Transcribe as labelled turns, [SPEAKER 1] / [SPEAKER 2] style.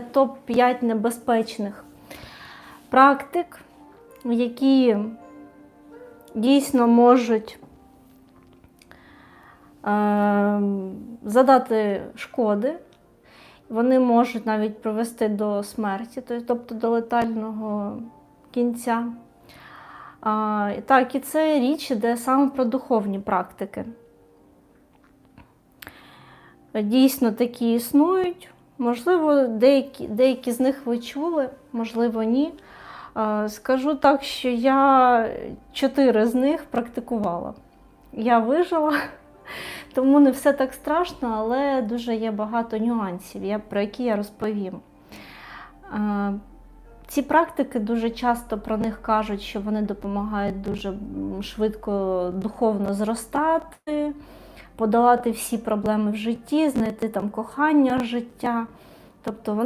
[SPEAKER 1] топ-5 небезпечних практик, які дійсно можуть е, задати шкоди. Вони можуть навіть привести до смерті, тобто до летального кінця. А, так, і це річ іде саме про духовні практики. Дійсно, такі існують. Можливо, деякі, деякі з них ви чули, можливо, ні. Скажу так, що я чотири з них практикувала. Я вижила, тому не все так страшно, але дуже є багато нюансів, про які я розповім. Ці практики дуже часто про них кажуть, що вони допомагають дуже швидко духовно зростати, подолати всі проблеми в житті, знайти там кохання життя. Тобто